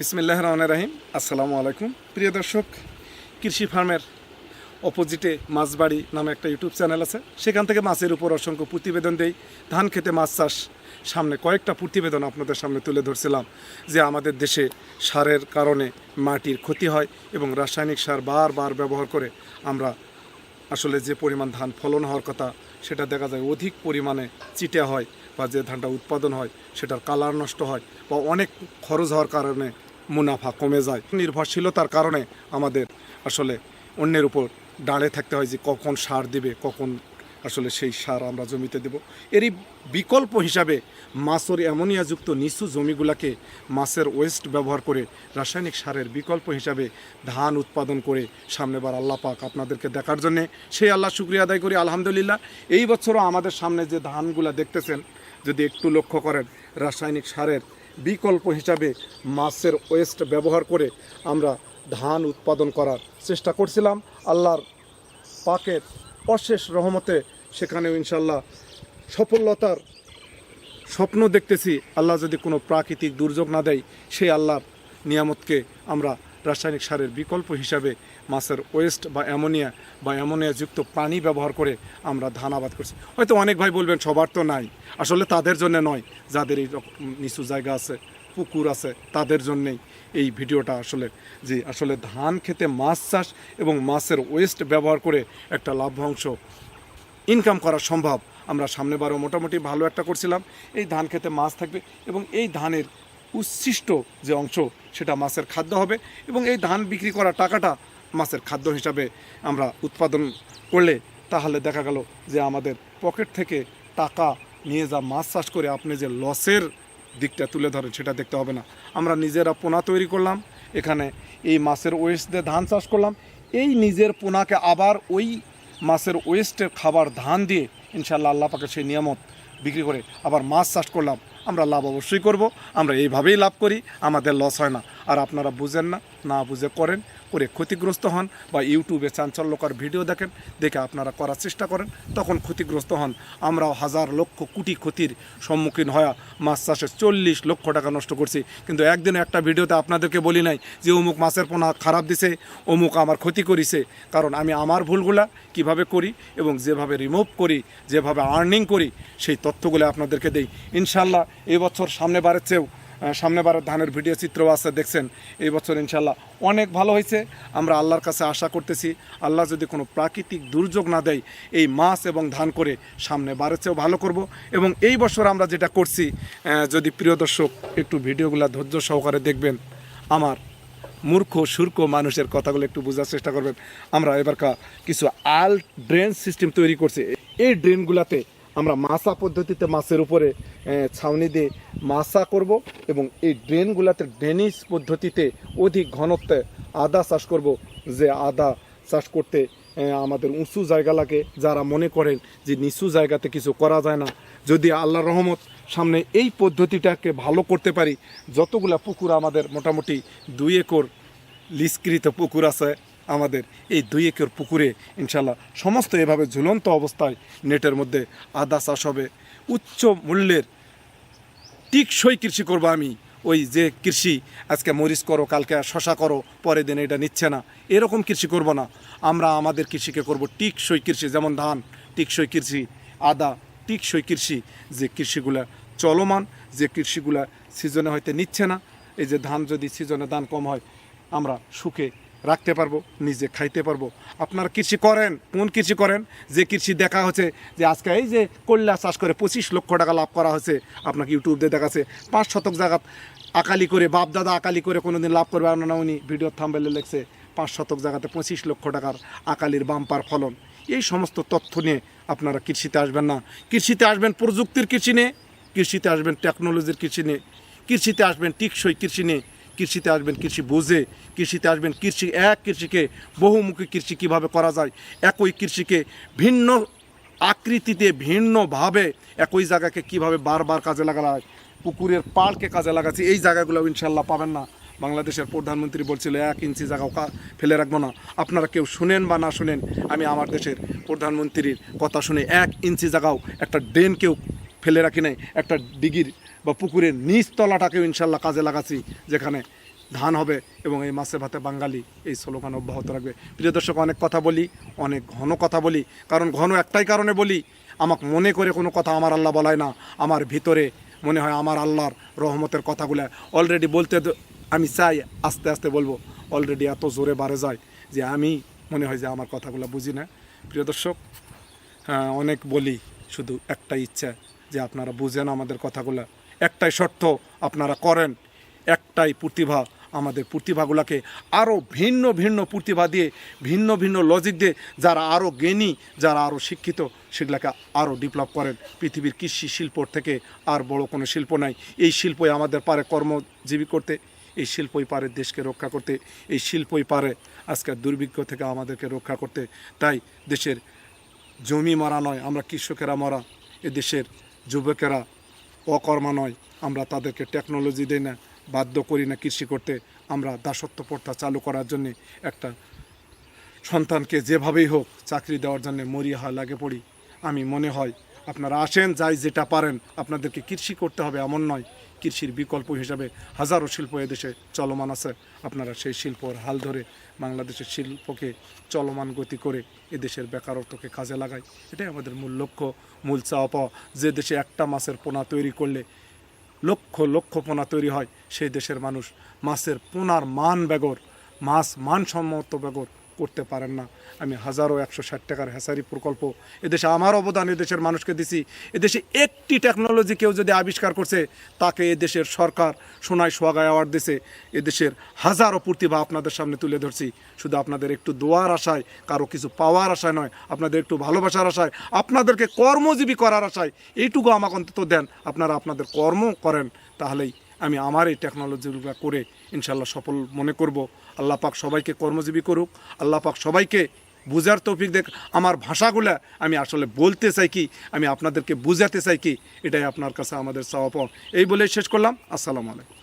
বিসমিল্লাহ রহমান রাহিম আসসালামু আলাইকুম। প্রিয় দর্শক, কৃষি ফার্মের অপোজিটে মাছবাড়ি নামে একটা ইউটিউব চ্যানেল আছে। সেখান থেকে মাছের উপর অসংখ্য প্রতিবেদন দেই। ধান খেতে মাছ চাষ সামনে কয়েকটা প্রতিবেদন আপনাদের সামনে তুলে ধরছিলাম যে আমাদের দেশে সারের কারণে মাটির ক্ষতি হয় এবং রাসায়নিক সার বারবার ব্যবহার করে আমরা আসলে যে পরিমাণ ধান ফলন হওয়ার কথা, সেটা দেখা যায় অধিক পরিমাণে চিটে হয় বা যে ধানটা উৎপাদন হয়, সেটার কালার নষ্ট হয় বা অনেক খরচ হওয়ার কারণে মুনাফা কমে যায়। নির্ভরশীলতার কারণে আমাদের আসলে অন্যের উপর দাঁড়ে থাকতে হয় যে কখন সার দিবে, কখন আসলে সেই সার আমরা জমিতে দেব। এরই বিকল্প হিসাবে মাছের অ্যামোনিয়াযুক্ত নিচু জমিগুলোকে মাছের ওয়েস্ট ব্যবহার করে রাসায়নিক সারের বিকল্প হিসাবে ধান উৎপাদন করে সামনেবার আল্লাহ পাক আপনাদেরকে দেখার জন্যে সেই আল্লাহ শুক্রিয়া আদায় করি, আলহামদুলিল্লাহ। এই বছরও আমাদের সামনে যে ধানগুলো দেখতেছেন, যদি একটু লক্ষ্য করেন, রাসায়নিক সারের বিকল্প হিসাবে মাছের ওয়েস্ট ব্যবহার করে আমরা ধান উৎপাদন করার চেষ্টা করছিলাম। আল্লাহর পাকের অশেষ রহমতে সেখানেও ইনশাল্লাহ সফলতার স্বপ্ন দেখতেছি। আল্লাহ যদি কোনো প্রাকৃতিক দুর্যোগ না দেয়, সেই আল্লাহর নিয়ামতকে আমরা রাসায়নিক সারের বিকল্প হিসাবে মাছের ওয়েস্ট বা অ্যামোনিয়া বা অ্যামোনিয়াযুক্ত পানি ব্যবহার করে আমরা ধান আবাদ করছি। হয়তো অনেক ভাই বলবেন, সবার তো নাই। আসলে তাদের জন্য নয়, যাদের এই নিচু জায়গা আছে, পুকুর আছে, তাদের জন্যেই এই ভিডিওটা আসলে। যে আসলে ধান খেতে মাছ চাষ এবং মাছের ওয়েস্ট ব্যবহার করে একটা লাভ্যাংশ ইনকাম করা সম্ভব। আমরা সামনেবারও মোটামুটি ভালো একটা করছিলাম। এই ধান খেতে মাছ থাকবে এবং এই ধানের উচ্ছিষ্ট যে অংশ, সেটা মাছের খাদ্য হবে এবং এই ধান বিক্রি করা টাকাটা মাছের খাদ্য হিসাবে আমরা উৎপাদন করলে তাহলে দেখা গেল যে আমাদের পকেট থেকে টাকা নিয়ে যা মাছ চাষ করে আপনি যে লসের দিকটা তুলে ধরেন, সেটা দেখতে হবে না। আমরা নিজেরা পোনা তৈরি করলাম, এখানে এই মাছের ওয়েস্ট দিয়ে ধান চাষ করলাম। এই নিজের পোনাকে আবার ওই মাছের ওয়েস্টের খাবার, ধান দিয়ে ইনশাল্লাহ আল্লাহ পাকে সেই নিয়ামত বিক্রি করে আবার মাছ চাষ করলাম। আমরা লাভ অবশ্যই করব আমরা এইভাবেই লাভ করি আমাদের লস হয় না। আর আপনারা বুঝেন না না বুঝে করেন, করে ক্ষতিগ্রস্ত হন বা ইউটিউবে চাঞ্চল্যকর ভিডিও দেখেন, দেখে আপনারা করার চেষ্টা করেন, তখন ক্ষতিগ্রস্ত হন। আমরাও হাজার লক্ষ কোটি ক্ষতির সম্মুখীন হওয়া মাছ চাষে চল্লিশ লক্ষ টাকা নষ্ট করছি। কিন্তু একদিনে একটা ভিডিওতে আপনাদেরকে বলি নাই যে অমুক মাছের পোনা খারাপ দিছে, অমুক আমার ক্ষতি করিছে। কারণ আমি আমার ভুলগুলা কীভাবে করি এবং যেভাবে রিমুভ করি, যেভাবে আর্নিং করি, সেই তথ্যগুলো আপনাদেরকে দেই। ইনশাল্লাহ এবছর সামনে বারের চেয়েও আহ, সামনেবার ধানের ভিডিও চিত্র আছে দেখছেন? এই বছর ইনশাল্লাহ অনেক ভালো হয়েছে। আমরা আল্লাহর কাছে আশা করতেছি আল্লাহ যদি কোনো প্রাকৃতিক দুর্যোগ না দেয় এই মাছ এবং ধান করে সামনে বারের চেয়েও ভালো করব। এবং এই বছর আমরা যেটা করছি যদি প্রিয় দর্শক একটু ভিডিওগুলো ধৈর্য সহকারে দেখবেন আমার মূর্খ সূর্খ মানুষের কথাগুলো একটু বোঝার চেষ্টা করবেন। আমরা এবারকা কিছু আল ড্রেন সিস্টেম তৈরি করছি। এই ড্রেনগুলাতে আমরা মাছা পদ্ধতিতে মাছের উপরে ছাউনি দিয়ে মাছা করব এবং এই ড্রেনগুলাতে ড্রেনিজ পদ্ধতিতে অধিক ঘনত্বে আদা চাষ করব, যে আদা চাষ করতে আমাদের উঁচু জায়গা লাগে। যারা মনে করেন যে নিচু জায়গাতে কিছু করা যায় না, যদি আল্লাহ রহমত সামনে এই পদ্ধতিটাকে ভালো করতে পারি, যতগুলা পুকুর আমাদের মোটামুটি দুই একর লিস্কৃত পুকুর আছে, আমাদের এই দুই একর পুকুরে ইনশাল্লাহ সমস্ত এভাবে ঝুলন্ত অবস্থায় নেটের মধ্যে আদা চাষ হবে। উচ্চ মূল্যের টিকসই কৃষি করব আমি। ওই যে কৃষি, আজকে মরিচ করো, কালকে শশা করো, পরের দিন এটা নিচ্ছে না। এরকম কৃষি করব না। আমরা আমাদের কৃষিকে করব টিকসই কৃষি, যেমন ধান, টিকসই কৃষি, আদা, টিকসই কৃষি, যে কৃষিগুলা চলমান, যে কৃষিগুলা সিজনে হয়তো নিচ্ছে না। এই যে ধান যদি সিজনে ধান কম হয়, আমরা সুখে রাখতে পারব, নিজে খাইতে পারব। আপনারা কৃষি করেন, কোন কৃষি করেন? যে কৃষি দেখা হচ্ছে যে আজকে এই যে কল্যা চাষ করে পঁচিশ লক্ষ টাকা লাভ করা হয়েছে আপনাকে ইউটিউব দিয়ে দেখাচ্ছে। পাঁচ শতক জায়গা আকালি করে, বাপ দাদা আকালি করে কোনোদিন লাভ করবে না উনি ভিডিও থাম্বেলে লেখছে, পাঁচ শতক জায়গাতে পঁচিশ লক্ষ টাকার আকালির বাম্পার ফলন। এই সমস্ত তথ্য নিয়ে আপনারা কৃষিতে আসবেন না। কৃষিতে আসবেন প্রযুক্তির কৃষি নিয়ে, কৃষিতে আসবেন টেকনোলজির কৃষি নিয়ে, কৃষিতে আসবেন টিকসই কৃষি নিয়ে কৃষিতে আসবেন, কৃষি বুঝে, কৃষিতে আসবেন, কৃষি এক কৃষিকে বহুমুখী কৃষি কীভাবে করা যায়? একই কৃষিকে ভিন্ন আকৃতিতে, ভিন্নভাবে একই জায়গাকে কীভাবে বারবার কাজে লাগানো হয়? পুকুরের পাড়কে কাজে লাগাচ্ছি, এই জায়গাগুলো ইনশাল্লাহ পাবেন না। বাংলাদেশের প্রধানমন্ত্রী বলছিল, এক ইঞ্চি জায়গাও ফেলে রাখব না। আপনারা কেউ শুনেন বা না শুনেন, আমি আমার দেশের প্রধানমন্ত্রীর কথা শুনে এক ইঞ্চি জায়গাও একটা ড্রেন কেউ ফেলে রাখি নাই, একটা ডিগির বা পুকুরের নিচ তলাটাকেও ইনশাল্লাহ কাজে লাগাচ্ছি, যেখানে ধান হবে এবং এই মাছে ভাতে বাঙালি এই স্লোগান অব্যাহত রাখবে। প্রিয় দর্শক, অনেক কথা বলি, অনেক ঘন কথা বলি, কারণ ঘন একটাই কারণে বলি, আমাকে মনে করে কোনো কথা আমার আল্লাহ বলায় না, আমার ভিতরে মনে হয় আমার আল্লাহর রহমতের কথাগুলো অলরেডি বলতে আমি চাই, আস্তে আস্তে বলব অলরেডি এত জোরে বাড়ে যায় যে আমি মনে হয় যে আমার কথাগুলো বুঝি না। প্রিয় দর্শক হ্যাঁ অনেক বলি, শুধু একটাই ইচ্ছা যে আপনারা বুঝেন আমাদের কথাগুলো। একটাই শর্ত আপনারা করেন, একটাই প্রতিভা আমাদের প্রতিভাগুলোকে আরও ভিন্ন ভিন্ন প্রতিভা দিয়ে, ভিন্ন ভিন্ন লজিক দিয়ে যারা আরও জ্ঞানী, যারা আরও শিক্ষিত, সেগুলোকে আরও ডেভেলপ করেন। পৃথিবীর কৃষি শিল্প থেকে আর বড় কোনো শিল্প নাই। এই শিল্পই আমাদের পারে কর্মজীবী করতে, এই শিল্পই পারে দেশকে রক্ষা করতে, এই শিল্পই পারে আজকের দুর্ভিক্ষ থেকে আমাদেরকে রক্ষা করতে। তাই দেশের জমি মরা নয়, আমরা কৃষকেরা মরা, এ দেশের যুবকেরা অকর্মা নয়, আমরা তাদেরকে টেকনোলজি দিই না, বাধ্য করি না কৃষি করতে, আমরা দাসত্ব প্রথা চালু করার জন্যে একটা সন্তানকে যেভাবেই হোক চাকরি দেওয়ার জন্য মরিয়া লাগে পড়ি। আমি মনে হয়, আপনারা আসেন, যাই যেটা পারেন, আপনাদেরকে কৃষি করতে হবে এমন নয়। কৃষির বিকল্প হিসাবে হাজারো শিল্প এদেশে চলমান আছে। আপনারা সেই শিল্পর হাল ধরে বাংলাদেশের শিল্পকে চলমান গতি করে এদেশের বেকারত্বকে কাজে লাগাই এটাই আমাদের মূল লক্ষ্য, মূল চাওয়া পাওয়া। যে দেশে একটা মাছের পোনা তৈরি করলে লক্ষ লক্ষ পোনা তৈরি হয়, সেই দেশের মানুষ মাছের পোনার মান বেগর, মাছ মানসম্মত বেগর করতে পারেন না। আমি হাজারো একশো ষাট টাকার হ্যাসারি প্রকল্প এদেশে আমার অবদান এদেশের মানুষকে দিছি। এদেশে একটি টেকনোলজি কেউ যদি আবিষ্কার করছে, তাকে এদেশের সরকার সোনায় সোয়াগায় অ্যাওয়ার্ড দিছে। এদেশের হাজারো প্রতিভা আপনাদের সামনে তুলে ধরছি। শুধু আপনাদের একটু দোয়ার আশায়, কারও কিছু পাওয়ার আশায় নয়, আপনাদের একটু ভালোবাসার আশায়, আপনাদেরকে কর্মজীবী করার আশায়, এইটুকু আমাকে অন্তত দেন। আপনারা আপনাদের কর্ম করেন, তাহলেই আমি আমার এই টেকনোলজিগুলো করে ইনশাল্লাহ সফল মনে করব। আল্লাহ পাক সবাইকে কর্মজীবী করুক। আল্লাহ পাক সবাইকে বুঝার তৌফিক দেখ আমার ভাষাগুলো আমি আসলে বলতে চাই কি, আমি আপনাদেরকে বুঝাতে চাই কি, এটাই আপনার কাছে আমাদের চাওয়া পাওয়া। এই বলেই শেষ করলাম। আসসালামু আলাইকুম।